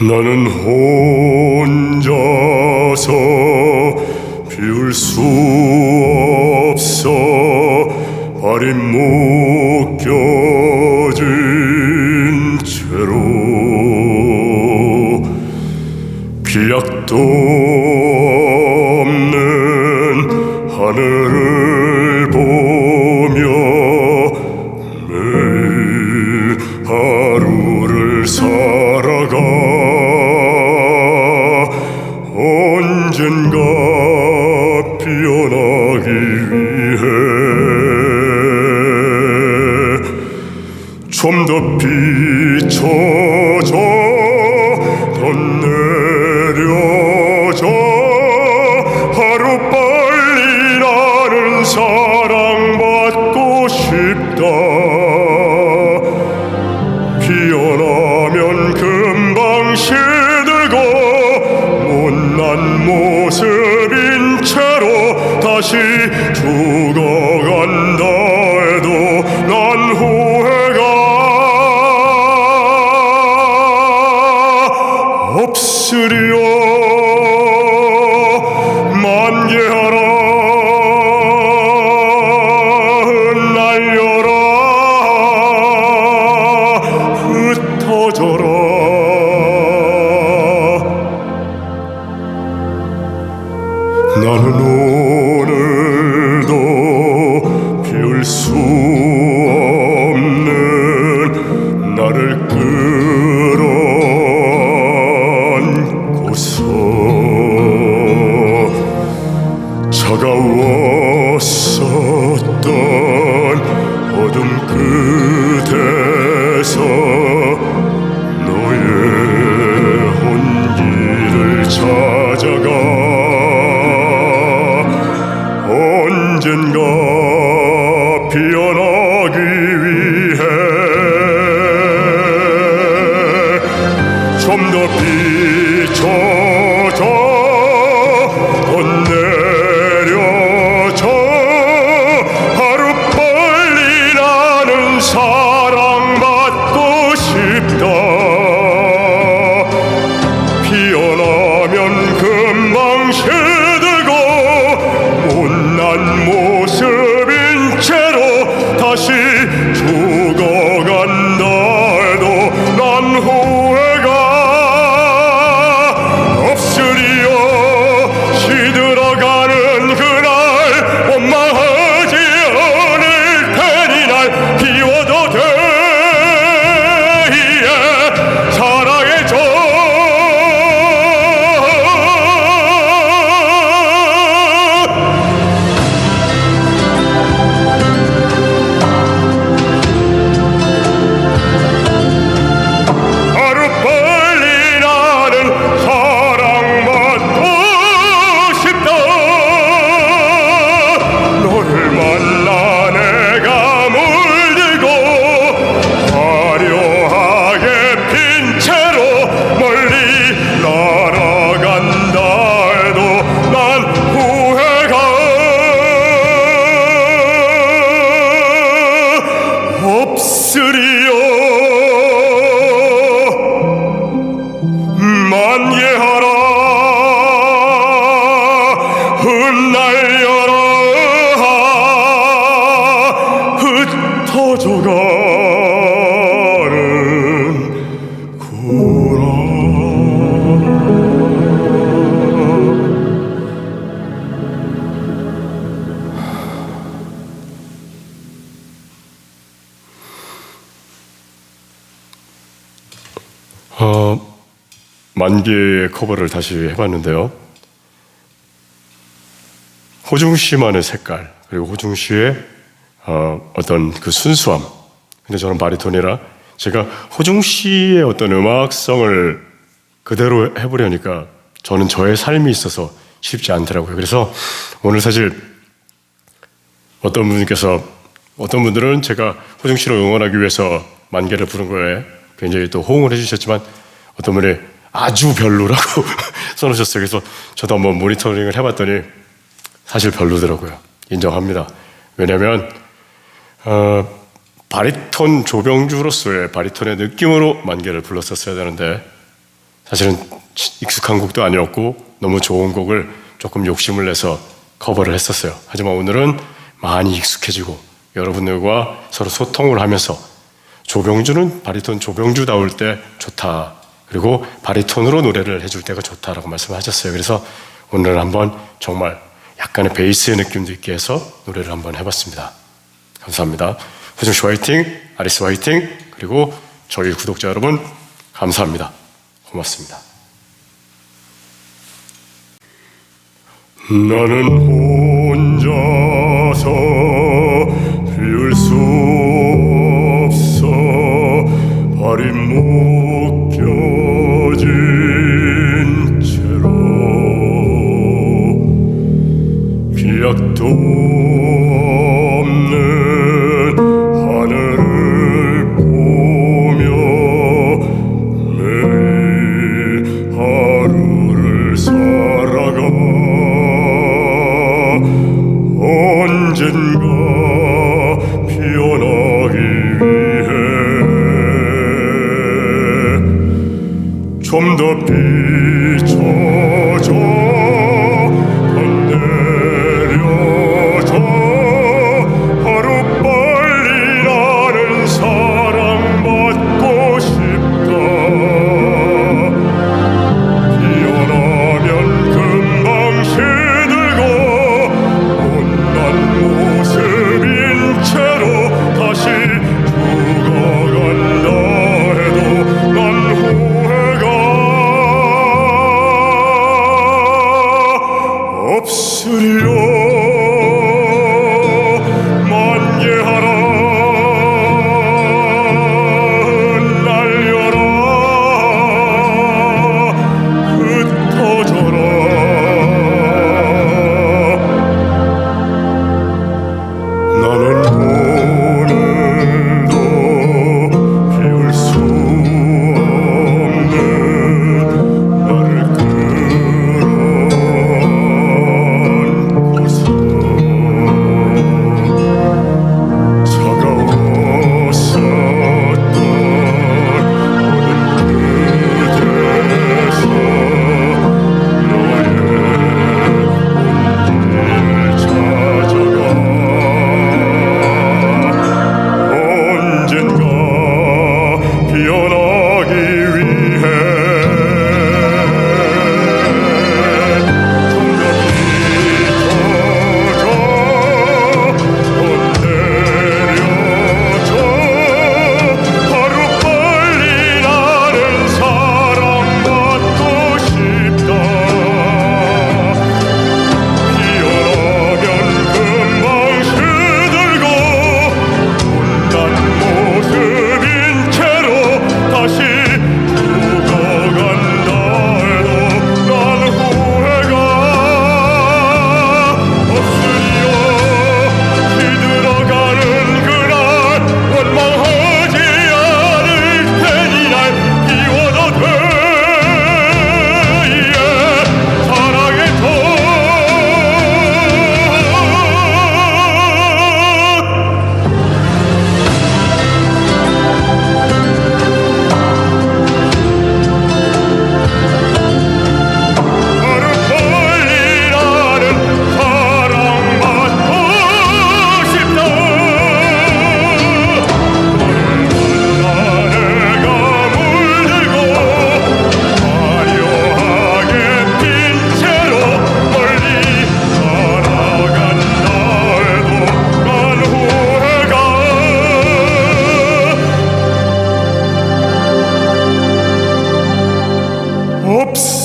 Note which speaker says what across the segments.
Speaker 1: 나는 혼자서 비울 수 없어. 발이 묶여진 채로 기약도 없는 하늘을 좀 더 비춰줘. 더 내려줘. 하루빨리 나는 사랑받고 싶다. 피어나면 금방 시들고 못난 모습인 채로 다시 죽어 좀 더 비춰 흩날려라 흩어져가는 구라 어, 만개의 커버를 다시 해봤는데요. 호중 씨만의 색깔 그리고 호중 씨의 어, 어떤 그 순수함. 근데 저는 바리톤이라 제가 호중 씨의 어떤 음악성을 그대로 해보려니까 저는 저의 삶이 있어서 쉽지 않더라고요. 그래서 오늘 사실 어떤 분께서 어떤 분들은 제가 호중 씨를 응원하기 위해서 만개를 부른 거에 굉장히 또 호응을 해주셨지만 어떤 분이 아주 별로라고 써놓으셨어요. 그래서 저도 한번 모니터링을 해봤더니 사실 별로더라고요. 인정합니다. 왜냐하면 어, 바리톤 조병주로서의 바리톤의 느낌으로 만개를 불렀었어야 되는데 사실은 익숙한 곡도 아니었고 너무 좋은 곡을 조금 욕심을 내서 커버를 했었어요. 하지만 오늘은 많이 익숙해지고 여러분들과 서로 소통을 하면서 조병주는 바리톤 조병주다울 때 좋다. 그리고 바리톤으로 노래를 해줄 때가 좋다라고 말씀하셨어요. 그래서 오늘 한번 정말 약간의 베이스의 느낌도 있게 해서 노래를 한번 해봤습니다. 감사합니다. 호중 씨 화이팅, 아리스 화이팅, 그리고 저희 구독자 여러분 감사합니다. 고맙습니다. 나는 혼자서 피울 수 없어 발이 묶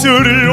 Speaker 1: 없으리요